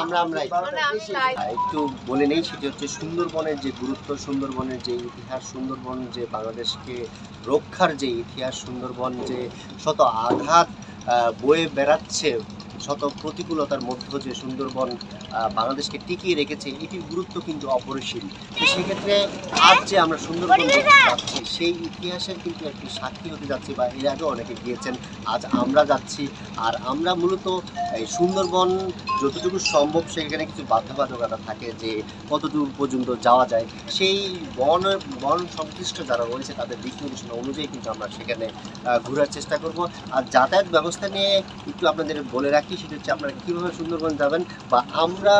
আমরা আমরাই একটু বলে নেই সেটি হচ্ছে সুন্দরবনের যে গুরুত্ব সুন্দরবনের যে ইতিহাস সুন্দরবন যে বাংলাদেশকে রক্ষার যে ইতিহাস সুন্দরবন যে শত আঘাত আহ, বয়ে বেড়াচ্ছে শত প্রতিকূলতার মধ্য যে সুন্দরবন বাংলাদেশকে টিকিয়ে রেখেছে এটির গুরুত্ব কিন্তু অপরিসীম। তো সেক্ষেত্রে আজ যে আমরা সুন্দরবন দেখতে যাচ্ছি সেই ইতিহাসের কিন্তু একটি সাক্ষী হতে যাচ্ছি বা এর আগে অনেকে গিয়েছেন আজ আমরা যাচ্ছি। আর আমরা মূলত এই সুন্দরবন যতটুকু সম্ভব সেখানে কিছু বাধ্যবাধকতা থাকে যে কতটুকু পর্যন্ত যাওয়া যায় সেই বন বন সংশ্লিষ্ট যারা রয়েছে তাদের দিক নির্দেশনা অনুযায়ী কিন্তু আমরা সেখানে ঘোরার চেষ্টা করব। আর যাতায়াত ব্যবস্থা নিয়ে একটু আপনাদের বলে রাখি সেটা হচ্ছে আপনারা কীভাবে সুন্দরবন যাবেন বা আমরা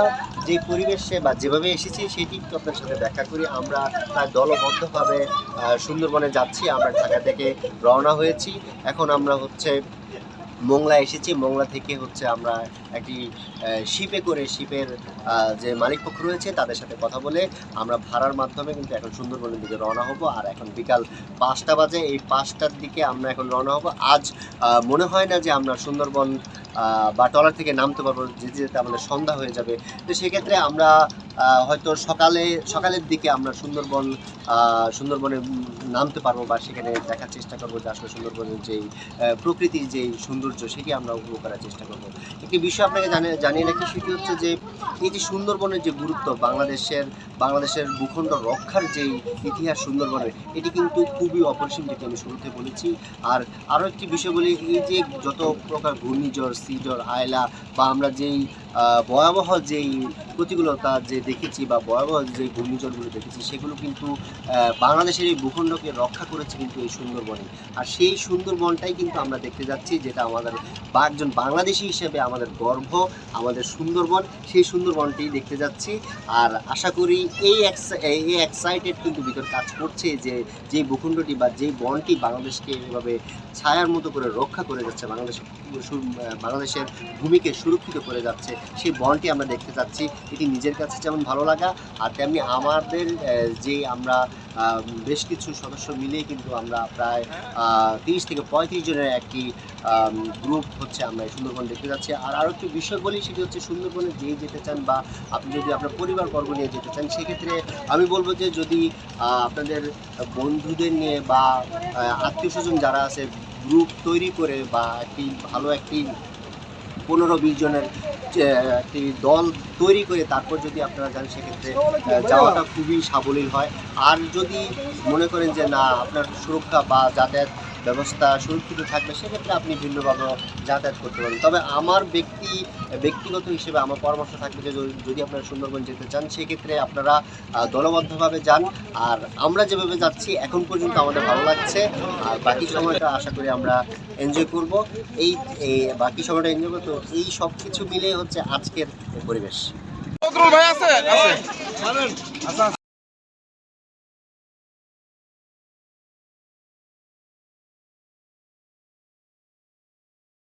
যে পরিবেশে বা যেভাবে এসেছি সেটি একটু আপনার সাথে ব্যাখ্যা করি। আমরা প্রায় দলবদ্ধভাবে সুন্দরবনে যাচ্ছি, আমরা ঢাকা থেকে রওনা হয়েছি। এখন আমরা হচ্ছে মোংলা এসেছি। মোংলা থেকে হচ্ছে আমরা একটি শিপে করে শিপের যে মালিক পক্ষ রয়েছে তাদের সাথে কথা বলে আমরা ভাড়ার মাধ্যমে কিন্তু এখন সুন্দরবনের দিকে রওনা হব। আর এখন বিকাল পাঁচটা বাজে। এই পাঁচটার দিকে আমরা এখন রওনা হব। আজ মনে হয় না যে আমরা সুন্দরবন বা টলার থেকে নামতে পারব যেতে যেতে আমাদের সন্ধ্যা হয়ে যাবে। তো সেক্ষেত্রে আমরা হয়তো সকালে, সকালের দিকে আমরা সুন্দরবন সুন্দরবনে নামতে পারব বা সেখানে দেখার চেষ্টা করব যে আসলে সুন্দরবনের যেই প্রকৃতির যেই সৌন্দর্য, সেটি আমরা উপভোগ করার চেষ্টা করব। একটি বিষয় আপনাকে জানিয়ে জানিয়ে রাখি, সেটি হচ্ছে যে এই যে সুন্দরবনের যে গুরুত্ব, বাংলাদেশের বাংলাদেশের ভূখণ্ড রক্ষার যেই ইতিহাস সুন্দরবনের, এটি কিন্তু খুবই অপরিসীম যেটি আমি শুরুতে বলেছি। আর আরও একটি বিষয় বলি, এই যে যত প্রকার ঘূর্ণিঝড় সিজড় আয়লা বা আমরা যেই ভয়াবহ যেই প্রতিকূলতা, যে দেখেছি বা ভয়াবহ যে ঘূর্ণিঝড়গুলো দেখেছি, সেগুলো কিন্তু বাংলাদেশের এই ভূখণ্ডকে রক্ষা করেছে কিন্তু এই সুন্দরবনে। আর সেই সুন্দরবনটাই কিন্তু আমরা দেখতে যাচ্ছি, যেটা আমাদের বা একজন বাংলাদেশি হিসেবে আমাদের গর্ব, আমাদের সুন্দরবন, সেই সুন্দরবনটি দেখতে যাচ্ছি। আর আশা করি এই এই এক্সাইটেড কিন্তু ভিতর কাজ করছে যে যেই ভূখণ্ডটি বা যেই বনটি বাংলাদেশকে এভাবে ছায়ার মতো করে রক্ষা করে যাচ্ছে, বাংলাদেশ বাংলাদেশের ভূমিকে সুরক্ষিত করে যাচ্ছে, সেই বনটি আমরা দেখতে যাচ্ছি। এটি নিজের কাছে যেমন ভালো লাগা। আর তেমনি আমাদের যে আমরা বেশ কিছু সদস্য মিলে কিন্তু আমরা প্রায় তিরিশ থেকে পঁয়ত্রিশ জনের একটি গ্রুপ হচ্ছে আমরা সুন্দরবন দেখতে যাচ্ছি। আর আরও একটি বিষয় বলি, সেটি হচ্ছে সুন্দরবনে যেই যেতে চান বা আপনি যদি আপনার পরিবারবর্গ নিয়ে যেতে চান, সেক্ষেত্রে আমি বলব যে যদি আপনাদের বন্ধুদের নিয়ে বা আত্মীয় স্বজন যারা আছে গ্রুপ তৈরি করে বা একটি ভালো একটি পনেরো বিশ জনের একটি দল তৈরি করে তারপর যদি আপনারা যান, সেক্ষেত্রে যাওয়াটা খুবই সাবলীল হয়। আর যদি মনে করেন যে, না, আপনার সুরক্ষা বা যাতায়াত ব্যবস্থা সুরক্ষিত থাকবে সেক্ষেত্রে আপনি ভিন্নভাবে যাতায়াত করতে পারেন তবে আমার ব্যক্তি ব্যক্তিগত হিসেবে আমার পরামর্শ থাকবে যে যদি- আপনারা সুন্দরবন যেতে চান সেক্ষেত্রে আপনারা দলবদ্ধভাবে যান। আর আমরা যেভাবে যাচ্ছি এখন পর্যন্ত আমাদের ভালো লাগছে। আর বাকি সময়টা আশা করি আমরা এনজয় করব। এই এই বাকি সময়টা এনজয় করব। তো এই সব কিছু মিলে হচ্ছে আজকের পরিবেশ। ভাই আছে? আছে।